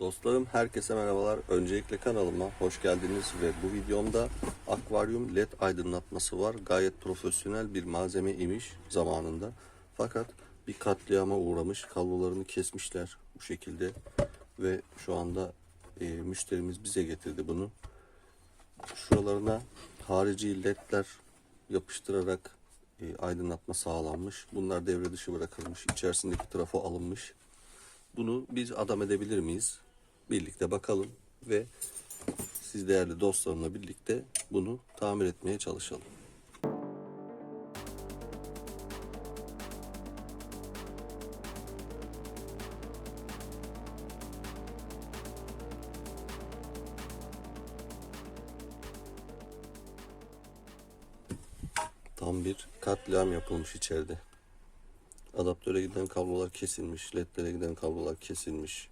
Dostlarım herkese merhabalar. Öncelikle kanalıma hoş geldiniz ve bu videomda akvaryum led aydınlatması var. Gayet profesyonel bir malzeme imiş zamanında. Fakat bir katliama uğramış. Kablolarını kesmişler bu şekilde ve şu anda e, müşterimiz bize getirdi bunu. Şuralarına harici ledler yapıştırarak e, aydınlatma sağlanmış. Bunlar devre dışı bırakılmış. İçerisindeki trafo alınmış. Bunu biz adam edebilir miyiz? Birlikte bakalım ve siz değerli dostlarımla birlikte bunu tamir etmeye çalışalım. Tam bir katliam yapılmış içeride. Adaptöre giden kablolar kesilmiş, ledlere giden kablolar kesilmiş.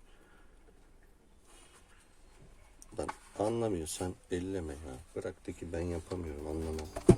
Ben anlamıyorsan elleme ya. Bırak da ki ben yapamıyorum anlamam.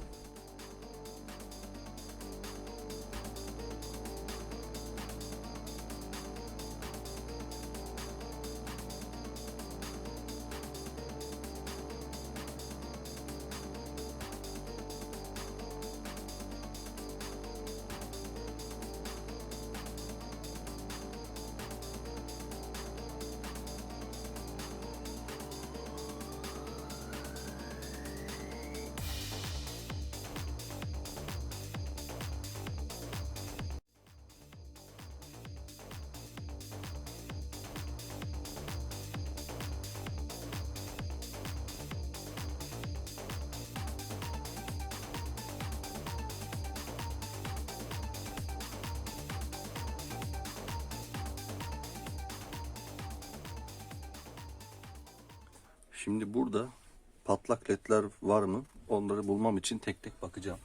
Şimdi burada patlak ledler var mı? Onları bulmam için tek tek bakacağım.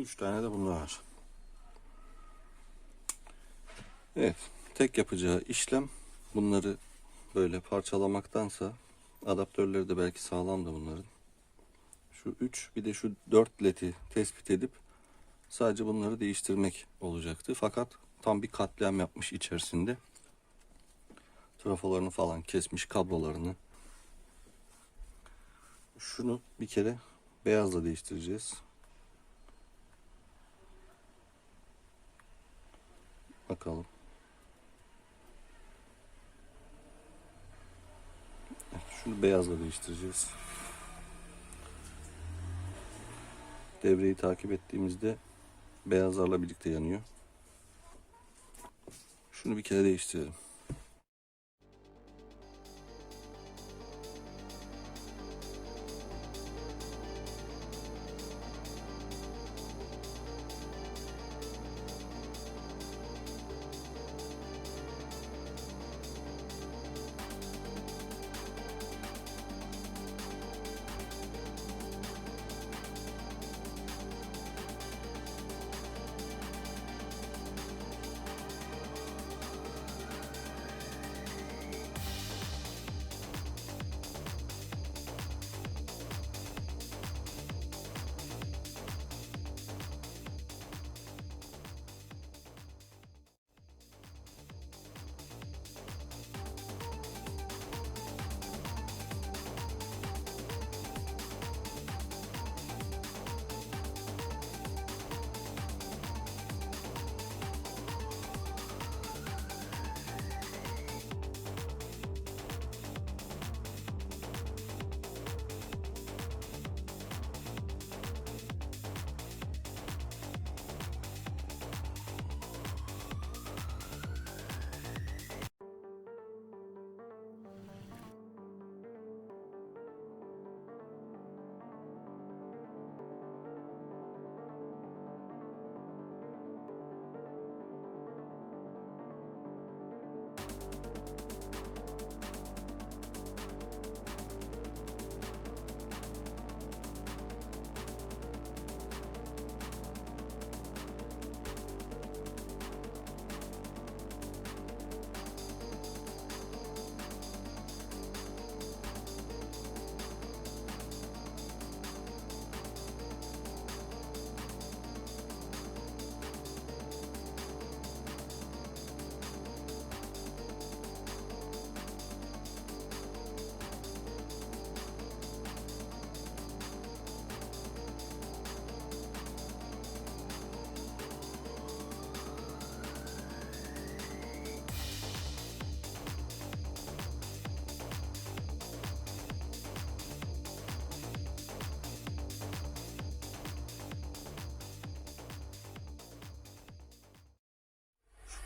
Üç tane de bunlar var. Evet, tek yapacağı işlem bunları böyle parçalamaktansa adaptörleri de belki sağlamdı bunların. Şu 3 bir de şu 4 ledi tespit edip sadece bunları değiştirmek olacaktı. Fakat tam bir katliam yapmış içerisinde. Trafolarını falan kesmiş, kablolarını. Şunu bir kere beyazla değiştireceğiz. Bakalım. Şunu beyazla değiştireceğiz. Devreyi takip ettiğimizde beyazlarla birlikte yanıyor. Şunu bir kere değiştirelim.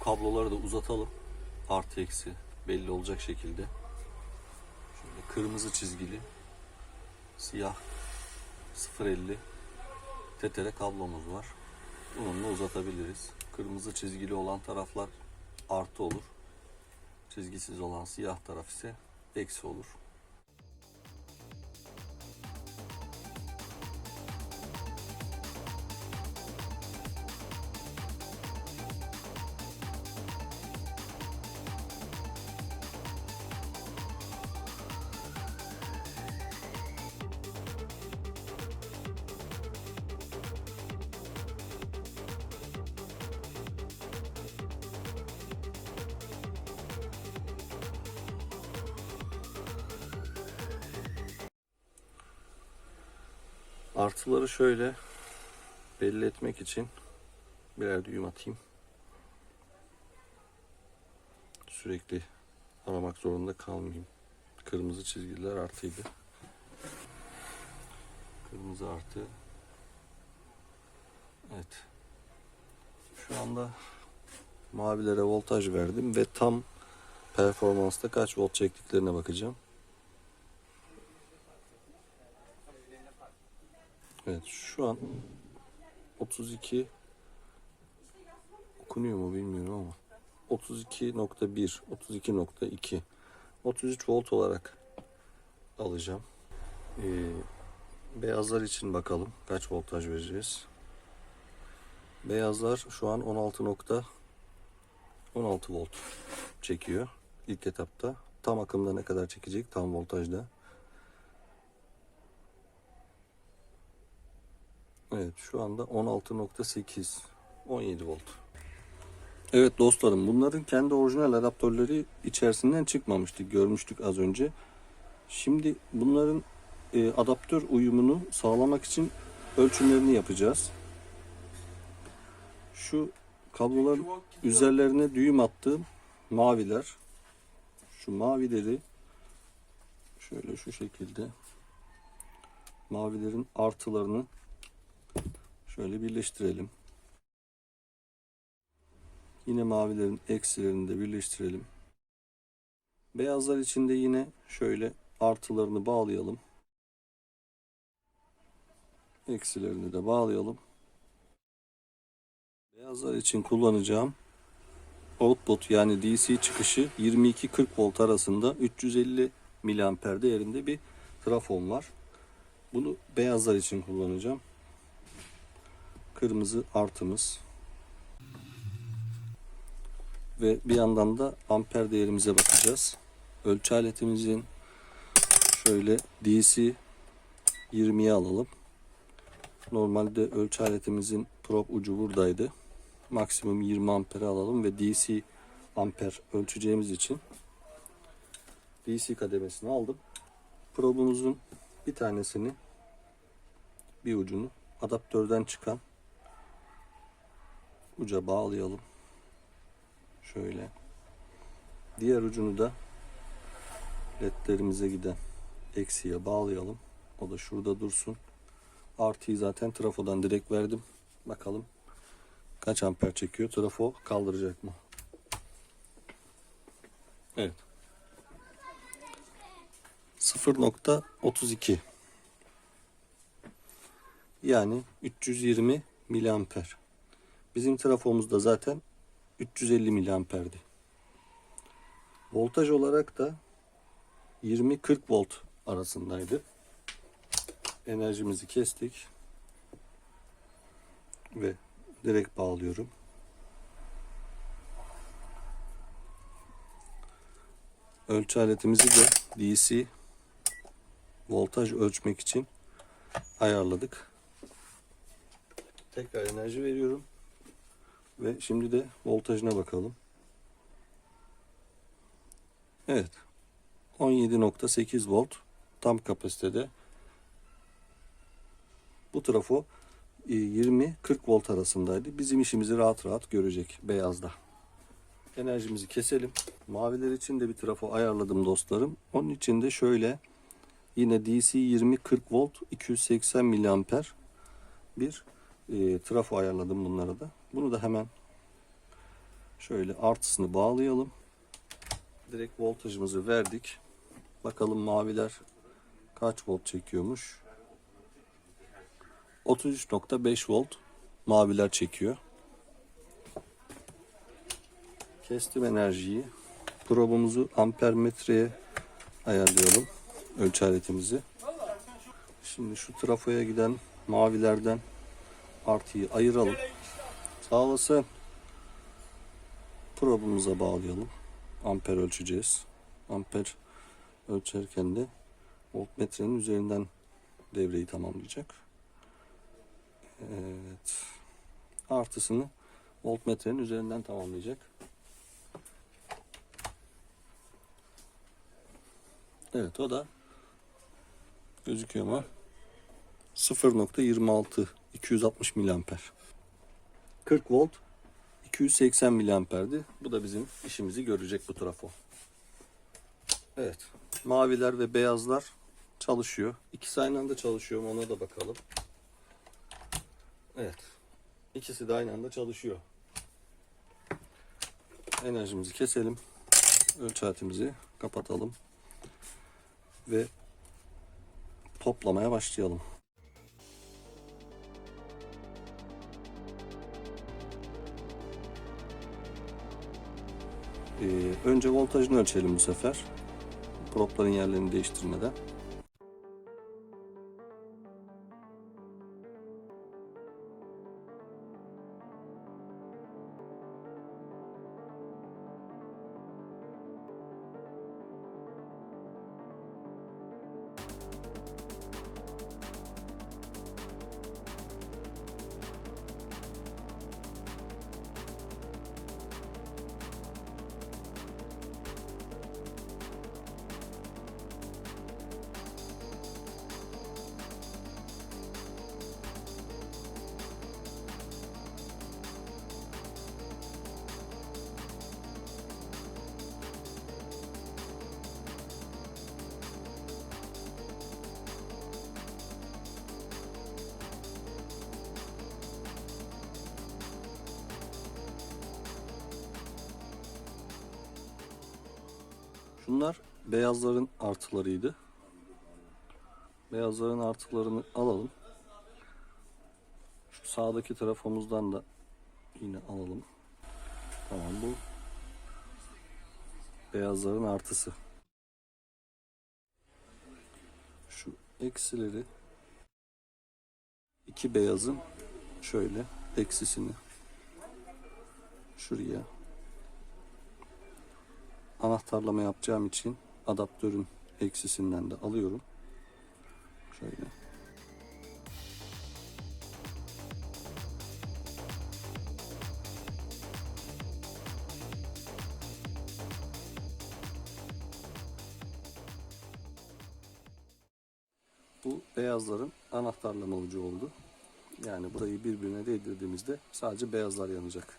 Kabloları da uzatalım. Artı eksi belli olacak şekilde. Şöyle kırmızı çizgili siyah 0.50 tetere kablomuz var. Bununla uzatabiliriz. Kırmızı çizgili olan taraflar artı olur. Çizgisiz olan siyah taraf ise eksi olur. Artıları şöyle belli etmek için birer düğüm atayım. Sürekli aramak zorunda kalmayayım. Kırmızı çizgiler artıydı. Kırmızı artı. Evet. Şu anda mavilere voltaj verdim ve tam performansta kaç volt çektiklerine bakacağım. Evet şu an 32 okunuyor mu bilmiyorum ama 32.1 32.2 33 volt olarak alacağım. Ee, beyazlar için bakalım kaç voltaj vereceğiz. Beyazlar şu an 16.16 volt çekiyor ilk etapta. Tam akımda ne kadar çekecek tam voltajda. Evet şu anda 16.8 17 volt. Evet dostlarım bunların kendi orijinal adaptörleri içerisinden çıkmamıştı. Görmüştük az önce. Şimdi bunların e, adaptör uyumunu sağlamak için ölçümlerini yapacağız. Şu kabloların üzerlerine düğüm attığım maviler. Şu mavileri şöyle şu şekilde mavilerin artılarını Şöyle birleştirelim. Yine mavilerin eksilerini de birleştirelim. Beyazlar için de yine şöyle artılarını bağlayalım. Eksilerini de bağlayalım. Beyazlar için kullanacağım output yani DC çıkışı 22-40 volt arasında 350 miliamper değerinde bir trafom var. Bunu beyazlar için kullanacağım kırmızı artımız. Ve bir yandan da amper değerimize bakacağız. Ölçü aletimizin şöyle DC 20'ye alalım. Normalde ölçü aletimizin prop ucu buradaydı. Maksimum 20 ampere alalım ve DC amper ölçeceğimiz için DC kademesini aldım. Probumuzun bir tanesini bir ucunu adaptörden çıkan uca bağlayalım. Şöyle. Diğer ucunu da ledlerimize giden eksiye bağlayalım. O da şurada dursun. Artıyı zaten trafodan direkt verdim. Bakalım kaç amper çekiyor. Trafo kaldıracak mı? Evet. 0.32 yani 320 miliamper. Bizim trafomuz da zaten 350 miliamperdi. Voltaj olarak da 20-40 volt arasındaydı. Enerjimizi kestik. Ve direkt bağlıyorum. Ölçü aletimizi de DC voltaj ölçmek için ayarladık. Tekrar enerji veriyorum. Ve şimdi de voltajına bakalım. Evet. 17.8 volt tam kapasitede. Bu trafo 20-40 volt arasındaydı. Bizim işimizi rahat rahat görecek beyazda. Enerjimizi keselim. Maviler için de bir trafo ayarladım dostlarım. Onun için de şöyle yine DC 20-40 volt 280 miliamper bir e, trafo ayarladım bunlara da. Bunu da hemen Şöyle artısını bağlayalım. Direkt voltajımızı verdik. Bakalım maviler kaç volt çekiyormuş. 33.5 volt maviler çekiyor. Kestim enerjiyi. Probumuzu ampermetreye ayarlayalım. Ölçü aletimizi. Şimdi şu trafoya giden mavilerden artıyı ayıralım. Sağ olasın. Probumuza bağlayalım. Amper ölçeceğiz. Amper ölçerken de voltmetrenin üzerinden devreyi tamamlayacak. Evet. Artısını voltmetrenin üzerinden tamamlayacak. Evet o da gözüküyor mu? 0.26 260 miliamper. 40 volt 280 miliamperdi. Bu da bizim işimizi görecek bu trafo. Evet. Maviler ve beyazlar çalışıyor. İkisi aynı anda çalışıyor mu ona da bakalım. Evet. İkisi de aynı anda çalışıyor. Enerjimizi keselim. Ölçü aletimizi kapatalım. Ve toplamaya başlayalım. Önce voltajını ölçelim bu sefer. Propların yerlerini değiştirmeden. Şunlar beyazların artılarıydı. Beyazların artılarını alalım. Şu sağdaki tarafımızdan da yine alalım. Tamam bu beyazların artısı. Şu eksileri iki beyazın şöyle eksisini şuraya anahtarlama yapacağım için adaptörün eksisinden de alıyorum. Şöyle. Bu beyazların anahtarlama ucu oldu. Yani burayı birbirine değdirdiğimizde sadece beyazlar yanacak.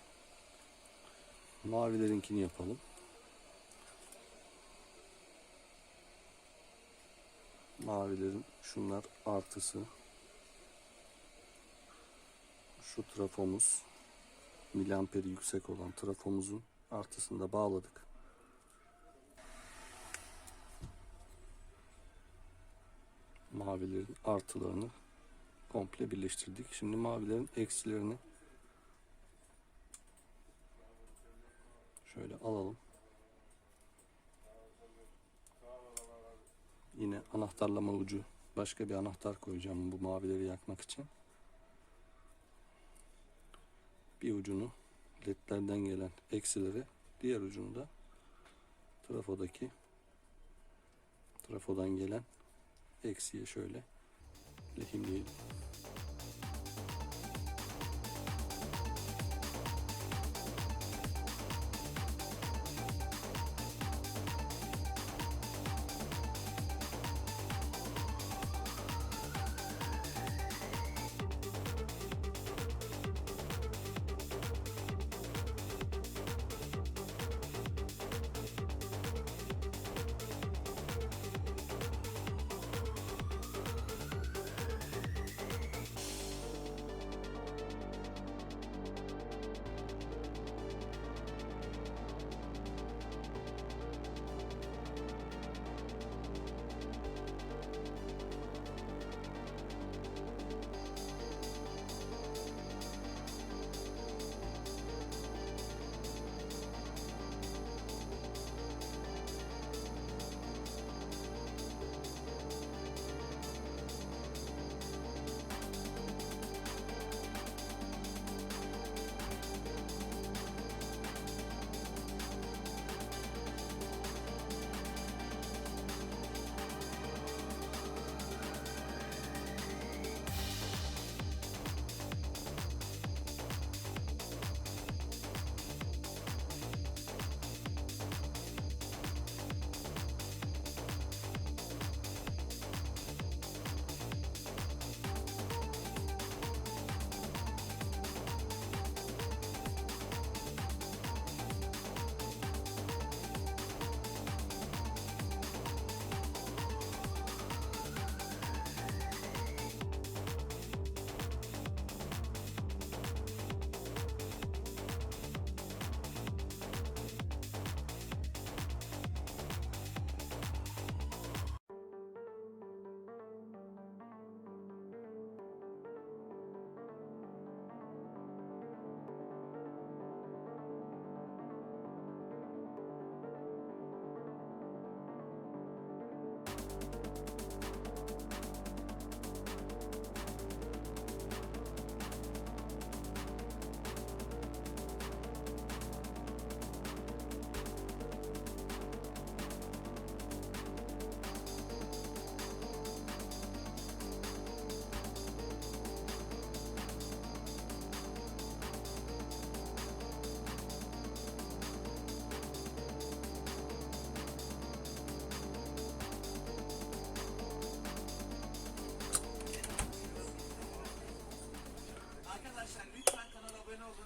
Mavilerinkini yapalım. Mavilerin şunlar artısı şu trafomuz miliamperi yüksek olan trafomuzun artısını da bağladık. Mavilerin artılarını komple birleştirdik. Şimdi mavilerin eksilerini şöyle alalım. Yine anahtarlama ucu. Başka bir anahtar koyacağım bu mavileri yakmak için. Bir ucunu ledlerden gelen eksileri, diğer ucunu da trafodaki trafodan gelen eksiye şöyle lehimleyelim.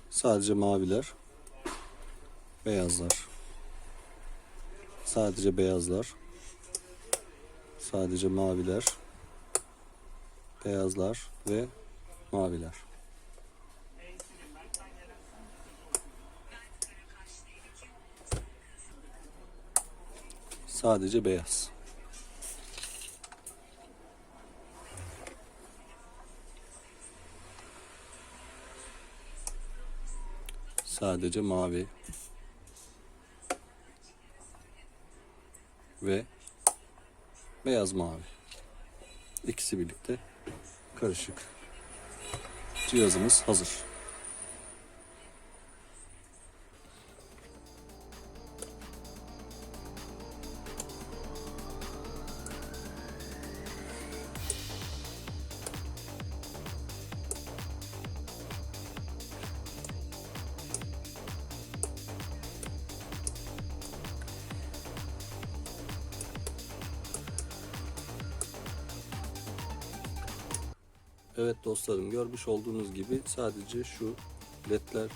Sadece maviler. Beyazlar. Sadece beyazlar. Sadece maviler. Beyazlar ve maviler. Sadece beyaz. Sadece mavi. Ve beyaz mavi. İkisi birlikte karışık. Cihazımız hazır. Dostlarım görmüş olduğunuz gibi sadece şu ledler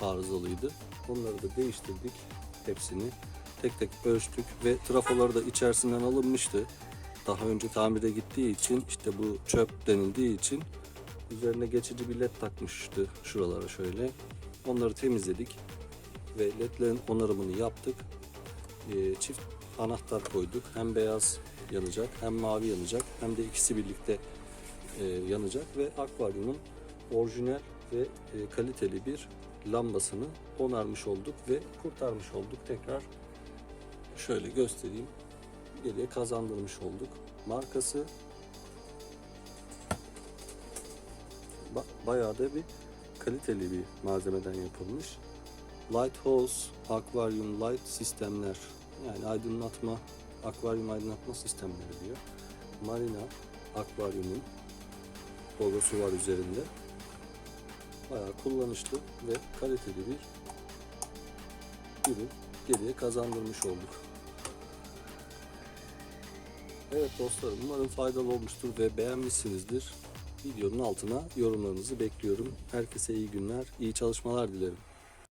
arızalıydı. Onları da değiştirdik hepsini. Tek tek ölçtük ve trafoları da içerisinden alınmıştı. Daha önce tamire gittiği için işte bu çöp denildiği için üzerine geçici bir led takmıştı şuralara şöyle. Onları temizledik ve ledlerin onarımını yaptık. Ee, çift anahtar koyduk. Hem beyaz yanacak hem mavi yanacak hem de ikisi birlikte yanacak ve akvaryumun orijinal ve e, kaliteli bir lambasını onarmış olduk ve kurtarmış olduk. Tekrar şöyle göstereyim. Geriye kazandırmış olduk. Markası ba- bayağı da bir kaliteli bir malzemeden yapılmış. Lighthouse Aquarium Light sistemler yani aydınlatma, akvaryum aydınlatma sistemleri diyor. Marina Akvaryumun logosu var üzerinde. Bayağı kullanışlı ve kaliteli bir ürün geriye kazandırmış olduk. Evet dostlarım umarım faydalı olmuştur ve beğenmişsinizdir. Videonun altına yorumlarınızı bekliyorum. Herkese iyi günler, iyi çalışmalar dilerim.